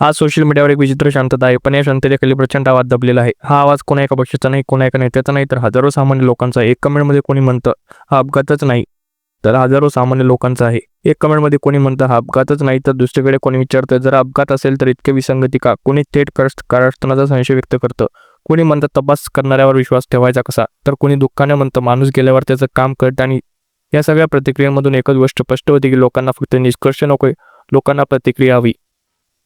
आज सोशल मीडियावर एक विचित्र शांतता आहे पण या शांततेखाली प्रचंड आवाज दबलेला आहे. हा आवाज कोणा एका पक्षाचा नाही कोणा एका नेत्याचा नाही तर हजारो सामान्य लोकांचा आहे. एक कमेंटमध्ये कोणी म्हणतं हा अपघातच नाही तर हजारो सामान्य लोकांचा आहे. एक कमेंटमध्ये कोणी म्हणतं हा अपघातच नाही तर दुसरीकडे कोणी विचारतं जर अपघात असेल तर इतके विसंगती का? कोणी थेट करस्ट कारस्थानाचा संशय व्यक्त करतं? कोणी म्हणतं तपास करणाऱ्यावर विश्वास ठेवायचा कसा? तर कोणी दुःखाने म्हणतं माणूस गेल्यावर त्याचं काम करतं आणि या सगळ्या प्रतिक्रियांमधून एकच गोष्ट स्पष्ट होती की लोकांना फक्त निष्कर्ष नकोय लोकांना प्रतिक्रिया हवी.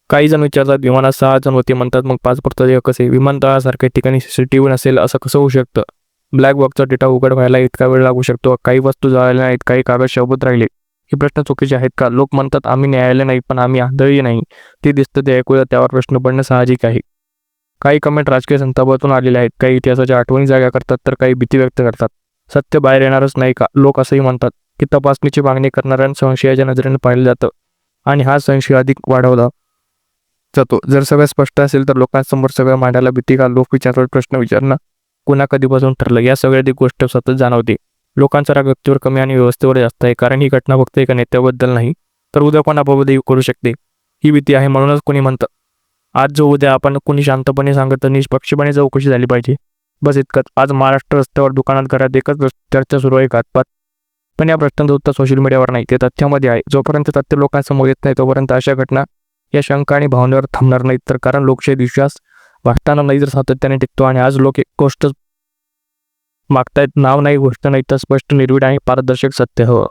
काही जण विचारतात विमानात सहा जण होते म्हणतात मग पाच फक्त कसे विमानतळासारख्या ठिकाणी सीसीटीव्ही नसेल असं कसं होऊ शकतं? ब्लॅक बॉक्सचा डेटा उघड व्हायला इतका वेळ लागू शकतो. काही वस्तू जळाल्या नाहीत काही कागद शोभत राहिले. हे प्रश्न चुकीचे आहेत का? लोक म्हणतात आम्ही न्यायालय नाही पण आम्ही आंधळी नाही. ते दिसतं ते ऐकूया त्यावर प्रश्न पडणं साहजिक आहे. काही कमेंट राजकीय संतापातून आलेले आहेत. काही इतिहासाच्या आठवणी जागा करतात तर काही भीती व्यक्त करतात. सत्य बाहेर येणारच नाही का? लोक असंही म्हणतात की तपासणीची मागणी करणाऱ्या संशयाच्या नजरेने पाहिलं जातं. आणि हा संशय अधिक वाढवला. जातो. जर सगळं स्पष्ट असेल तर लोकांसमोर सगळं मांडायला भीती का? लोक विचारतात प्रश्न विचारणं कुणा कधीपासून ठरलं? या सगळ्या गोष्ट सतत जाणवते. लोकांचा राग व्यक्तीवर कमी आणि व्यवस्थेवर जास्त आहे. कारण ही घटना फक्त एका नेत्याबद्दल नाही तर उद्या कोणाबाबतही करू शकते? ही भीती आहे म्हणूनच कोणी म्हणतं आज जो उद्या आपण कोणी शांतपणे सांगत तर निष्पक्षपणे चौकशी झाली पाहिजे. बस इतकंच. आज महाराष्ट्र रस्त्यावर दुकानात घरात एकच चर्चा सुरू आहे घातपात पण या प्रश्नांचं उत्तर सोशल मीडियावर नाही. ते तथ्यामध्ये आहे. जोपर्यंत तथ्य लोकांसमोर येत नाही तोपर्यंत अशा घटना या शंका आणि भावनेवर थांबणार नाहीत. तर कारण लोकशाही विश्वास वाटताना नाही जर सातत्याने टिकतो आणि आज लोक एक गोष्ट मागतायत नाव नाही गोष्ट नाही तर स्पष्ट निर्भीड आणि पारदर्शक सत्य हवं